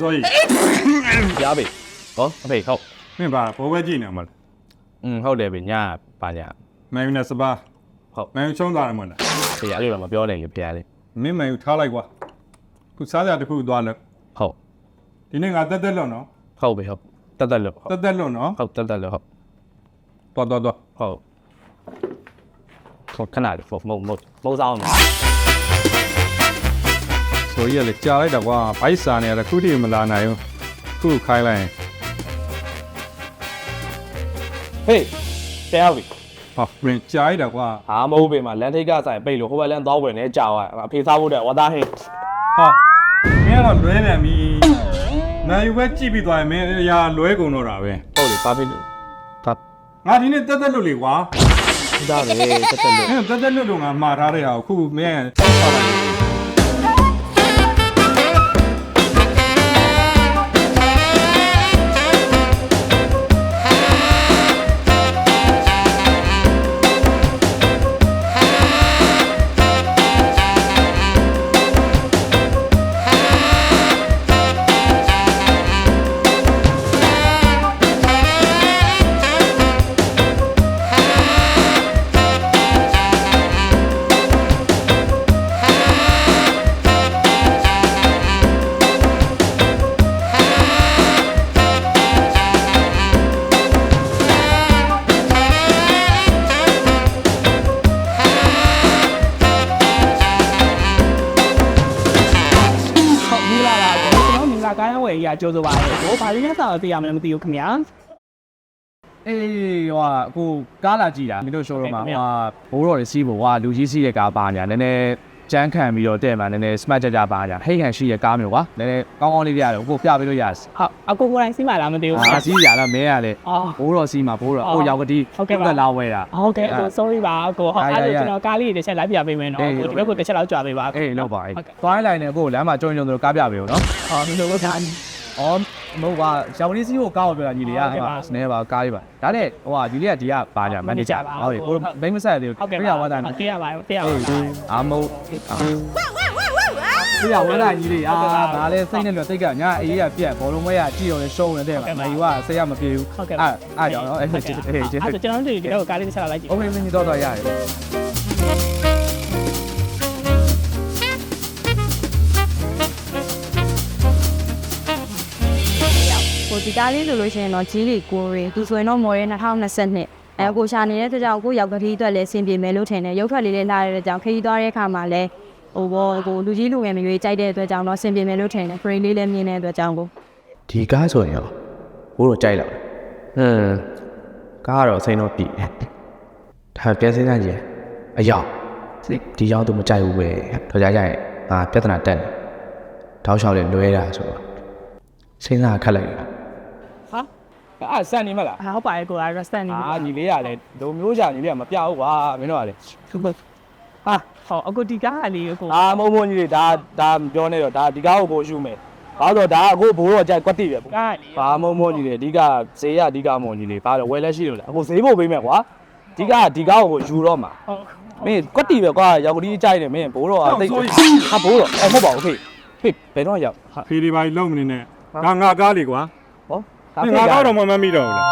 စောကြီးရပြီဟောအဖေဟုတ်မင်းပါဘောပဲကြည့်နေမှာလားอืมဟုတ်တယ်ဗျညာပါညာမန်ယူနဲ့စပါဟုတ်မန်ယူချုံးသွားတယ်မဟုတ်လားဖေရအဲ့လိုတော့မပြောနိုင်လေဖေရလေမင်းမန်ယူထားလိုက်ကွာခုစားကြတစ်ခုသွားလို့ဟုတ်ဒီနေ့ငါတက်တက်လွတ်နော်ဟုတ်ပြီဟုတ်တက်တက်လို့ဟုတ်တက်တက်လွတ်နော်ဟုတ်တက်တက်လို့ဟုတ်တော်တော်တော်ဟုတ်ဟုတ်ခဏလေးဖုန်းမုံမုံမုံဆောင်မယ် ဆိုကြီးကလည်းကြားလိုက်တော့ကွာဘိုက်စာနေရတခုတည်းမလာနိုင်ဘူးခုခိုင်းလိုက်ရင်ဟေးတဲဟုတ်ပြီဟောရင်ကြားလိုက်တော့ကွာဟာမဟုတ်ပေမှာလန်ထိတ်ကဆိုင်ပိတ်လို့ဟိုဘက်လန်သွားဝင်နေကြောက်ရအဖေစားဖို့တဲ့ဝါသားဟင်းဟာမင်းကတော့လွဲပြန်ပြီမန်ယူပဲကြည့်ပြီးသွားရင်မင်းအရာလွဲကုန်တော့တာပဲဟုတ်လေဘာဖြစ်လို့ဒါငါဒီနေ့တက်တက်လွတ်လေကွာဒါပဲတက်တက်လို့မင်းတက်တက်လွတ်လို့ငါမှားထားတဲ့ဟာကိုခုမင်းဆောက်လို ယ်ကြီးကကြိုးဆိုပါရစေကိုဘာလို့လဲဆိုတော့သိရမလဲမသိဘူးခင်ဗျာအေးဟိုဟာအခုကားလာကြည့်တာမင်းတို့ show တော့မှာဟိုဟာဘိုးတော်တွေစီးဖို့ဟိုဟာလူကြီးစီးတဲ့ကားပါညာနည်းနည်း ကြမ်းခံပြီးတော့တဲ့မှာနည်းနည်း smart ကြကြပါညာဟိတ်ခံရှိတဲ့ကားမျိုးကွာနည်းနည်းကောင်းကောင်းလေးပြရတယ်ကိုပြပေးလို့ရတယ်ဟုတ်အကိုကိုယ်တိုင်စီးမှလားမသိဘူးအာစီးရလားမဲရလေအော်ဘိုးတော်စီးမှာဘိုးတော်အိုရောက်ကတိဟုတ်ကဲ့ပါလာဝဲတာဟုတ်ကဲ့အကို sorry ပါအကိုဟုတ်အာအဲ့ရရဒါကျွန်တော်ကားလေးတစ်ချက်လိုက်ပြပေးမယ်နော်အေးအကိုဒီဘက်ကိုတစ်ချက်လောက်ကြွပေးပါအေးလောက်ပါအေးဟုတ်ကဲ့သွားလိုက်နေကိုလမ်းမှာကြုံကြုံတို့ကားပြပေးဦးနော်အော်ဒီလိုလုပ်တာအော် မဟုတ်ပါရောင်လေးစီးဖို့ကားကိုပြောတာညီလေးက ဟုတ်ကဲ့ပါ စနေပါကားလေးပါဒါနဲ့ဟိုဟာဒီလေးကဒီကပါညာမန်နေဂျာ manager ပါ ဟုတ်ပြီကိုဘိန်းမဆက်သေးဘူး ဟုတ်ကဲ့ ပြရဝါတာ ဟုတ်ကဲ့ပါတရားပါ အာမဟုတ်ပြရဝါတာညီလေးအာဒါလည်းစိတ်နဲ့လွတ်စိတ်ကညာအေးရပြက်ဘောလုံးမွဲရကြည့်တော့လဲရှုံးနေတဲ့မှာမယူကစိတ်ရမပြေဘူး ဟုတ်ကဲ့ အာအားကြောင့်နော်အဲ့ဒါကျေးဇူးအေးကျေးဇူး အဲ့ဒါကျွန်တော်တို့ဒီတော့ကားလေးတစ်ချက်လောက်လိုက်ကြည့် โอเคမင်းတော့တော့ရတယ် ဒီကားလေးဆိုလို့ရှိရင်တော့ကြီးလေးကိုရီသူဆိုရင်တော့မော်ရဲ2022အဲကိုရှာနေတဲ့အတွက်ကြောင့်ကိုရောက်ကတိအတွက်လည်းအဆင်ပြေမယ်လို့ထင်တယ်ရုပ်ထွက်လေးလေးလာတဲ့အတွက်ကြောင့်ခရီးသွားတဲ့အခါမှာလည်းဟိုဘောကိုလူကြီးလူငယ်မရွေးကြိုက်တဲ့အတွက်ကြောင့်တော့အဆင်ပြေမယ်လို့ထင်တယ်ဖရိလေးလည်းမြင်တဲ့အတွက်ကြောင့်ကိုဒီကားဆိုရင်ရောဘိုးတော့ကြိုက်လာဟွန်းကားကတော့စိန်တော့ပြီဒါပြန်စင်းစားကြည့်အယောင်ဒီရောက်သူမကြိုက်ဘူးပဲတော့ကြကြရင်ငါပြဿနာတက်နေတောက်လျှောက်လေးလွဲတာဆိုတော့စဉ်းစားခက်လိုက်တာ ဟာအဲ့ဆန်နေမလားဟုတ်ပါရဲ့ကိုက restaurant နေအာညီလေးကလည်းဒုံမျိုးကြညီလေးကမပြဘူးကွာမင်းတို့ကလေဟာဟောအကိုဒီကားလေးကိုအာမုံမုံကြီးလေးဒါဒါပြောနေတော့ဒါဒီကားကိုပို့ရှုမယ်ဘာလို့ဒါအခုဘိုးတော့ကြိုက်ကွက်တိပဲကားလေးဘာမုံမုံကြီးလေးအဓိကဈေးရအဓိကမုံကြီးလေးဘာလို့ဝယ်လက်ရှိလို့လဲအခုဈေးဖို့ပေးမယ်ကွာအဓိကဒီကားကိုယူတော့မှာဟုတ်မင်းကွက်တီပဲကွာရောက်ကလေးကြိုက်တယ်မင်းဘိုးတော့အသိဟာဘိုးတော့အမဟုတ်ပါဘူးဖေဖေဘယ်တော့ရောက်ဟာဖေးဒီပါကြီးလုံးမနေနဲ့ငါငါကားလေကွာဟောမ င်းငါကားတော့မမမိတော့ဘူးလား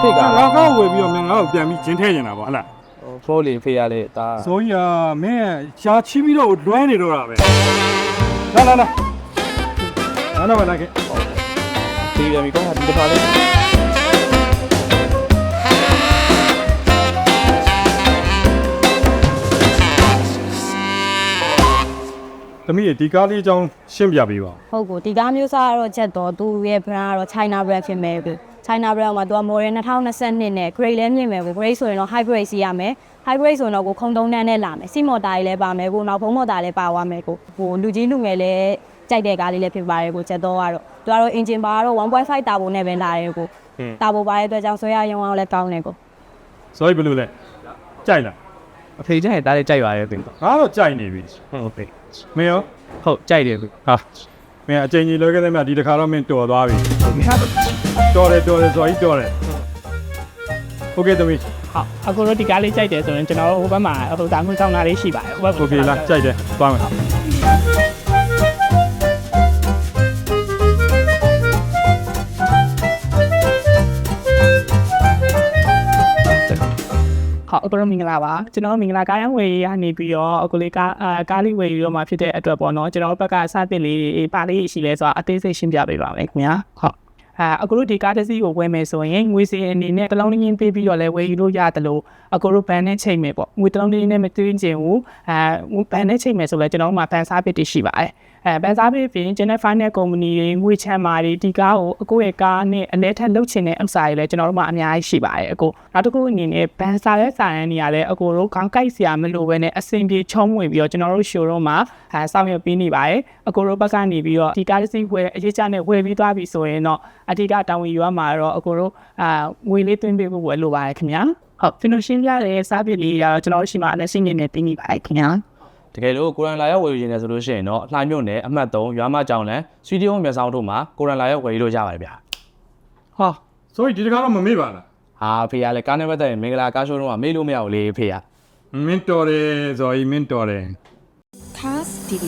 ဖေကငါငါကားဝယ်ပြီးတော့မင်းငါ့ကိုပြန်ပြီးဂျင်းထဲကျင်တာပေါ့ဟလားဖိုးလီဖေရလေဒါဆိုကြီးကမင်းရှားချီးပြီးတော့လွှဲနေတော့တာပဲလာလာလာနားတော့လာခဲ့ဖေရမီကောင်းတာဒီတစ်ခါလေး သမီးဒီကားလေးအကြောင်းရှင်းပြပေးပါဦးဟုတ်ကိုဒီကားမျိုးစားကတော့ချက်တော့သူရဲ့ brand ကတော့ China brand ဖြစ်မယ်ပြီ China brand မှာသူက model 2022နဲ့ grade လည်းမြင့်မယ်ကို grade ဆိုရင်တော့ hybrid စီးရမယ် hybrid ဆိုရင်တော့ကိုခုံသုံးတန်းနဲ့လာမယ်စီမော်တာကြီးလည်းပါမယ်ကိုနောက်ဖုံးမော်တာလည်းပါသွားမယ်ကိုဟိုလူကြီးလူငယ်လည်းကြိုက်တဲ့ကားလေးလည်းဖြစ်ပါတယ်ကိုချက်တော့ကတော့သူကတော့ engine ပါတော့1.5 turbo နဲ့ပဲလာတယ်ကို turbo ပါတဲ့အတွက်ကြောင့်ဆွဲရရုံအောင်လည်းကောင်းတယ်ကိုဆိုကြီးဘယ်လိုလဲကြိုက်လား အဖေကျရင်ဒါလေးကြိုက်ပါရဲ့ဖေ ငါတော့ကြိုက်နေပြီ ဟုတ်ဖေ မင်းရော ဟုတ်ကြိုက်တယ်ဖေ ဟာမင်းအချိန်ကြီးလွှဲခဲ့တဲ့မြတ်ဒီတစ်ခါတော့မင်းတော်သွားပြီတော်တယ်တော်တယ်ဆိုကြီးတော်တယ်โอเคသမီး ဟုတ်အခုတို့ဒီကားလေးကြိုက်တယ်ဆိုရင်ကျွန်တော်တို့ဟိုဘက်မှာဟိုတာငွေကောင်းတာလေးရှိပါတယ်ဟိုဘက် โอเคလားကြိုက်တယ်သွားမယ် ဟုတ်အခုတို့မင်္ဂလာပါကျွန်တော်မင်္ဂလာကားရန်ဝယ်ရနေပြီးတော့အခုလေးကားအာကားလေးဝယ်ရတော့မှဖြစ်တဲ့အတွက်ပေါ့နော်ကျွန်တော်တို့ဘက်ကစသစ်လေးပါလေးရှိလဲဆိုတာအသေးစိတ်ရှင်းပြပေးပါမယ်ခင်ဗျာဟုတ်အာအခုတို့ဒီကားတစ်စီးကိုဝယ်မယ်ဆိုရင်ငွေစီအနေနဲ့တစ်လုံးတစ်ရင်းပေးပြီးတော့လဲဝယ်ယူလို့ရတယ်လို့အခုတို့ဘန်နဲ့ချိန်မယ်ပေါ့ငွေတစ်လုံးတစ်ရင်းနဲ့မသွင်းချင်ဘူးအာဘန်နဲ့ချိန်မယ်ဆိုလဲကျွန်တော်တို့မှာဘန်စားပစ်တွေရှိပါတယ် အဲဘန်စားပစ်ပြင်ကျွန်တော် final company တွေငွေချမ်းမာတွေဒီကားကိုအကိုရဲ့ကားနဲ့အလဲထက်လုတ်ချင်တဲ့ဥစ္စာတွေလည်းကျွန်တော်တို့မှာအများကြီးရှိပါတယ်အကိုနောက်တစ်ခုအနေနဲ့ဘန်စားရဲ့စာရန်နေရာလဲအကိုတို့ခေါင်းကိုက်စရာမလိုဘဲနဲ့အဆင်ပြေချုံးဝင်ပြီးတော့ကျွန်တော်တို့ showroom မှာအဲစောင့်ရပေးနေပါတယ်အကိုတို့ဘက်ကနေပြီးတော့ဒီကားတစ်စီးဝယ်အရေးချနဲ့ဝယ်ပြီးသွားပြီဆိုရင်တော့အဓိကတောင်းဝင်ယူရမှာတော့အကိုတို့အာငွေလေးသွင်းပေးဖို့ဝယ်လိုပါတယ်ခင်ဗျာဟုတ်ကျွန်တော်ရှင်းပြတဲ့စားပစ်လေးကတော့ကျွန်တော်ရှိမှအလက်ရှိနေနဲ့တင်းနေပါတယ်ခင်ဗျာ တကယ်လို့ကိုရန်လာရောက်ဝယ်ယူနေတယ်ဆိုလို့ရှိရင်တော့အလှိုင်းမြုံနယ်အမှတ်3ရွာမကြောင်လန်စတူဒီယိုမျက်စောင်းတို့မှာကိုရန်လာရောက်ဝယ်ယူလို့ရပါတယ်ဗျာဟာ sorry ဒီတခါတော့မမေ့ပါလားဟာဖေရလေကားနဲ့ပတ်သက်ရင်မင်္ဂလာကားရှိုးတော့မေးလို့မရဘူးလေဖေရမင်းတော်တယ်ဇော်ကြီးမင်းတော်တယ် Cars TV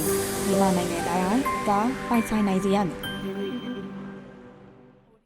မြန်မာနိုင်ငံတိုင်းကားပိုင်ဆိုင်နိုင်စေရမည်